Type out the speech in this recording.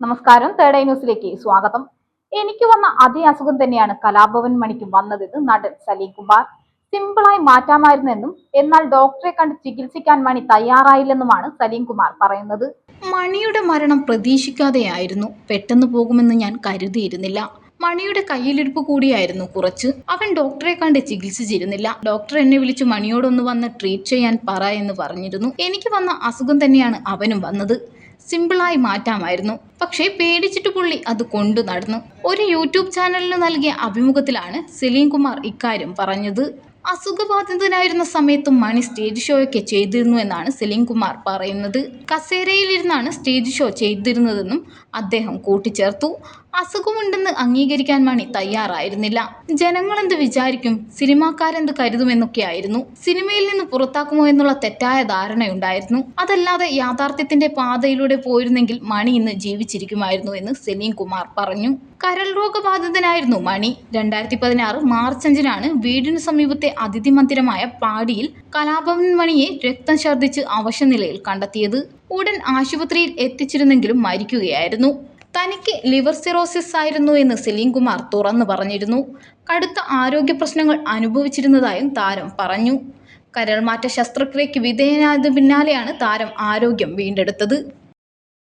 നമസ്കാരം. Third eye ന്യൂസിലേക്ക് സ്വാഗതം. എനിക്ക് വന്ന അതേ അസുഖം തന്നെയാണ് കലാഭവൻ മണിക്ക് വന്നതെന്ന് നടൻ സലീം കുമാർ. സിമ്പിളായി മാറ്റാമായിരുന്നെന്നും എന്നാൽ ഡോക്ടറെ കണ്ട് ചികിത്സിക്കാൻ മണി തയ്യാറായില്ലെന്നുമാണ് സലീം കുമാർ പറയുന്നത്. മണിയുടെ മരണം പ്രതീക്ഷിക്കാതെയായിരുന്നു. പെട്ടെന്ന് പോകുമെന്ന് ഞാൻ കരുതിയിരുന്നില്ല. മണിയുടെ കയ്യിലിരിപ്പ് കൂടിയായിരുന്നു കുറച്ച്. അവൻ ഡോക്ടറെ കണ്ട് ചികിത്സിച്ചിരുന്നില്ല. ഡോക്ടർ എന്നെ വിളിച്ച് മണിയോടൊന്ന് വന്ന് ട്രീറ്റ് ചെയ്യാൻ പറ എന്ന് പറഞ്ഞിരുന്നു. എനിക്ക് വന്ന അസുഖം തന്നെയാണ് അവനും വന്നത്. സിമ്പിളായി മാറ്റാമായിരുന്നു. പക്ഷേ പേടിച്ചിട്ട് പുള്ളി അത് കൊണ്ടു നടന്നു. ഒരു യൂട്യൂബ് ചാനലിന് നൽകിയ അഭിമുഖത്തിലാണ് സലീം കുമാർ ഇക്കാര്യം പറഞ്ഞത്. അസുഖബാധിതനായിരുന്ന സമയത്ത് മണി സ്റ്റേജ് ഷോയൊക്കെ ചെയ്തിരുന്നു എന്നാണ് സലീം കുമാർ പറയുന്നത്. കസേരയിലിരുന്നാണ് സ്റ്റേജ് ഷോ ചെയ്തിരുന്നതെന്നും അദ്ദേഹം കൂട്ടിച്ചേർത്തു. അസുഖമുണ്ടെന്ന് അംഗീകരിക്കാൻ മണി തയ്യാറായിരുന്നില്ല. ജനങ്ങളെന്ത് വിചാരിക്കും? സിനിമാക്കാരെന്ത് കരുതുമെന്നൊക്കെയായിരുന്നു. സിനിമയിൽ നിന്ന് പുറത്താക്കുമോ എന്നുള്ള തെറ്റായ ധാരണയുണ്ടായിരുന്നു. അതല്ലാതെ യാഥാർത്ഥ്യത്തിന്റെ പാതയിലൂടെ പോയിരുന്നെങ്കിൽ മണി ഇന്ന് ജീവിച്ചിരിക്കുമായിരുന്നു എന്ന് സെലീം കുമാർ പറഞ്ഞു. കരൾ രോഗബാധിതനായിരുന്നു മണി. രണ്ടായിരത്തി പതിനാറ് മാർച്ച് അഞ്ചിനാണ് വീടിനു സമീപത്തെ അതിഥി മന്ദിരമായ പാടിയിൽ കലാഭവൻ മണിയെ രക്തം ഛർദ്ദിച്ച് അവശനിലയിൽ കണ്ടെത്തിയത്. ഉടൻ ആശുപത്രിയിൽ എത്തിച്ചിരുന്നെങ്കിലും മരിക്കുകയായിരുന്നു. തനിക്ക് ലിവർ സിറോസിസ് ആയിരുന്നു എന്ന് സെലീം കുമാർ തുറന്നു പറഞ്ഞിരുന്നു. കടുത്ത ആരോഗ്യ പ്രശ്നങ്ങൾ അനുഭവിച്ചിരുന്നതായും താരം പറഞ്ഞു. കരൾമാറ്റ ശസ്ത്രക്രിയയ്ക്ക് വിധേയനായതിനു പിന്നാലെയാണ് താരം ആരോഗ്യം വീണ്ടെടുത്തത്.